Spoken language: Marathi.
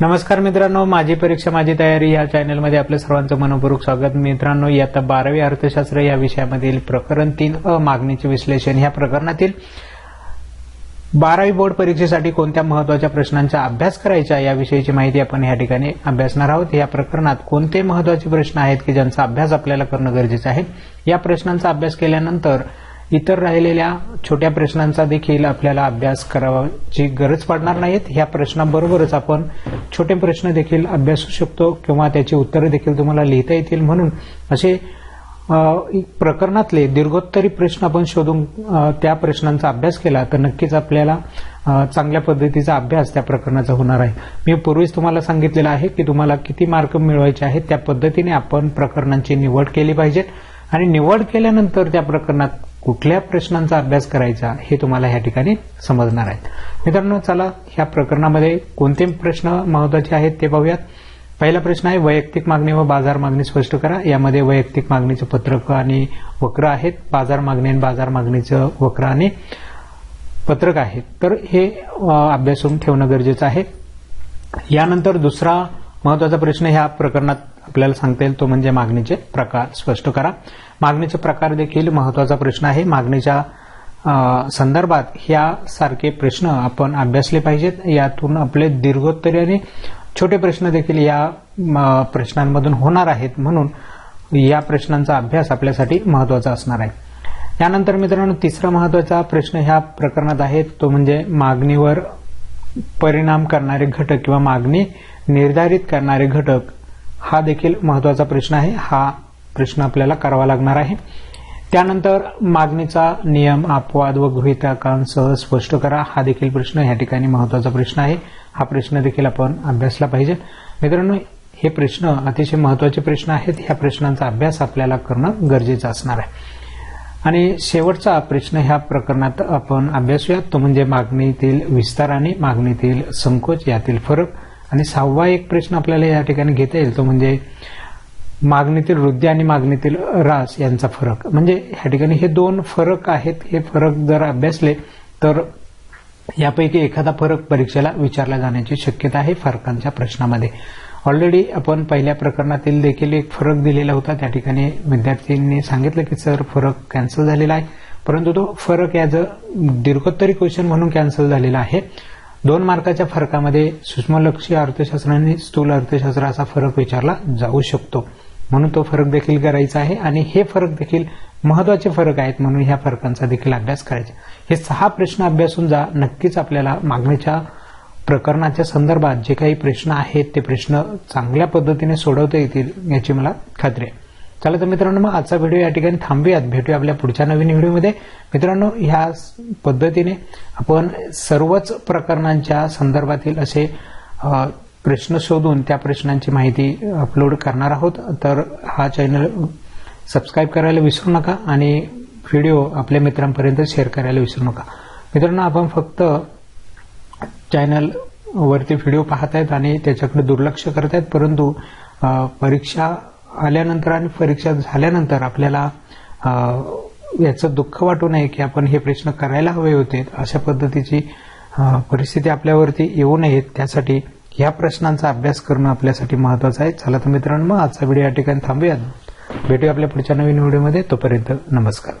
नमस्कार मित्रांनो माझी परीक्षा माझी तयारी या चॅनलमध्ये आपलं सर्वांचं मनपूर्वक स्वागत. मित्रांनो इयत्ता बारावी अर्थशास्त्र या विषयामधील प्रकरण तीन अ मागणीचे विश्लेषण या प्रकरणातील बारावी बोर्ड परीक्षेसाठी कोणत्या महत्त्वाच्या प्रश्नांचा अभ्यास करायचा याविषयीची माहिती आपण या ठिकाणी अभ्यासणार आहोत. या प्रकरणात कोणते महत्त्वाचे प्रश्न आहेत की ज्यांचा अभ्यास आपल्याला करणं गरजेचं आहे? या प्रश्नांचा अभ्यास केल्यानंतर इतर राहिलेल्या छोट्या प्रश्नांचा देखील आपल्याला अभ्यास करावाची गरज पडणार नाहीत. ह्या प्रश्नाबरोबरच आपण छोटे प्रश्न देखील अभ्यासू शकतो किंवा त्याची उत्तरं देखील तुम्हाला लिहिता येतील. म्हणून असे प्रकरणातले दीर्घोत्तरी प्रश्न आपण शोधून त्या प्रश्नांचा अभ्यास केला तर नक्कीच आपल्याला चांगल्या पद्धतीचा अभ्यास त्या प्रकरणाचा होणार आहे. मी पूर्वीच तुम्हाला सांगितलेलं आहे की तुम्हाला किती मार्क मिळवायचे आहेत त्या पद्धतीने आपण प्रकरणांची निवड केली पाहिजेत. आणि निवड केल्यानंतर त्या प्रकरणात कुठल्या प्रश्नांचा अभ्यास करायचा हे तुम्हाला ह्या ठिकाणी समजणार आहे मित्रांनो चला ह्या प्रकरणामध्ये कोणते प्रश्न महत्त्वाचे आहेत ते पाहूयात. पहिला प्रश्न आहे वैयक्तिक मागणी व बाजार मागणी स्पष्ट करा. यामध्ये वैयक्तिक मागणीचं पत्रक आणि वक्र आहेत. बाजार मागणी आणि बाजार मागणीचं वक्र आणि पत्रक आहे. तर हे अभ्यासून ठेवणं गरजेचं आहे. यानंतर दुसरा महत्त्वाचा प्रश्न ह्या प्रकरणात आपल्याला सांगता येईल तो म्हणजे मागणीचे प्रकार. स्पष्ट करा. मागणीचे प्रकार देखील महत्त्वाचा प्रश्न आहे. मागणीच्या संदर्भात संदर्भात ह्यासारखे प्रश्न आपण अभ्यासले पाहिजेत. यातून आपले दीर्घोत्तरी आणि छोटे प्रश्न देखील या प्रश्नांमधून होणार आहेत म्हणून या प्रश्नांचा अभ्यास आपल्यासाठी महत्त्वाचा असणार आहे. यानंतर मित्रांनो तिसरा महत्त्वाचा प्रश्न ह्या प्रकरणात आहे. तो म्हणजे मागणीवर परिणाम करणारे घटक किंवा मागणी निर्धारित करणारे घटक हा देखील महत्त्वाचा प्रश्न आहे. हा प्रश्न आपल्याला करावा लागणार आहे. त्यानंतर मागणीचा नियम अपवाद व गृहितकांसह स्पष्ट करा. हा देखील प्रश्न या ठिकाणी महत्त्वाचा प्रश्न आहे. हा प्रश्न देखील आपण अभ्यासला पाहिजे. मित्रांनो हे प्रश्न अतिशय महत्त्वाचे प्रश्न आहेत. ह्या प्रश्नांचा अभ्यास आपल्याला करणं गरजेचं असणार आहे. आणि शेवटचा प्रश्न ह्या प्रकरणात आपण अभ्यासूयात तो म्हणजे मागणीतील विस्तार आणि मागणीतील संकोच यातील फरक. आणि सहावा एक प्रश्न आपल्याला या ठिकाणी घेता येईल. तो म्हणजे मागणीतील वृद्धी आणि मागणीतील रास यांचा फरक. म्हणजे ह्या ठिकाणी हे दोन फरक आहेत. हे फरक जर अभ्यासले तर यापैकी एखादा फरक परीक्षेला विचारला जाण्याची शक्यता आहे फरकांच्या प्रश्नामध्ये. ऑलरेडी आपण पहिल्या प्रकरणातील देखील एक फरक दिलेला होता. त्या ठिकाणी विद्यार्थ्यांनी सांगितलं की सर फरक कॅन्सल झालेला आहे. परंतु तो फरक ॲज अ दीर्घोत्तरी क्वेश्चन म्हणून कॅन्सल झालेला आहे. दोन मार्काच्या फरकामध्ये सूक्ष्मलक्षी अर्थशास्त्र आणि स्थूल अर्थशास्त्र असा फरक विचारला जाऊ शकतो. म्हणून तो फरक देखील करायचा आहे आणि हे फरक देखील महत्त्वाचे फरक आहेत म्हणून ह्या फरकांचा देखील अभ्यास करायचा हे सहा प्रश्न अभ्यासून जा. नक्कीच आपल्याला मागणीच्या प्रकरणाच्या संदर्भात जे काही प्रश्न आहेत ते प्रश्न चांगल्या पद्धतीने सोडवता येतील याची मला खात्री आहे. चला तर मित्रांनो मग आजचा व्हिडिओ या ठिकाणी थांबूयात. भेटूया आपल्या पुढच्या नवीन व्हिडिओमध्ये. मित्रांनो ह्या पद्धतीने आपण सर्वच प्रकरणांच्या संदर्भातील असे प्रश्न शोधून त्या प्रश्नांची माहिती अपलोड करणार आहोत. तर हा चॅनल सबस्क्राईब करायला विसरू नका आणि व्हिडिओ आपल्या मित्रांपर्यंत शेअर करायला विसरू नका. मित्रांनो आपण फक्त चॅनल वरती व्हिडिओ पाहत आहेत आणि त्याच्याकडे दुर्लक्ष करत आहेत परंतु परीक्षा आल्यानंतर आणि परीक्षा झाल्यानंतर आपल्याला याचं दुःख वाटू नये की आपण हे प्रश्न करायला हवे होते. अशा पद्धतीची परिस्थिती आपल्यावरती येऊ नयेत त्यासाठी ह्या प्रश्नांचा अभ्यास करणं आपल्यासाठी महत्वाचं आहे. चला तर मित्रांनो मग आजचा व्हिडिओ या ठिकाणी थांबूयात. भेटूया आपल्या पुढच्या नवीन व्हिडिओमध्ये तोपर्यंत नमस्कार.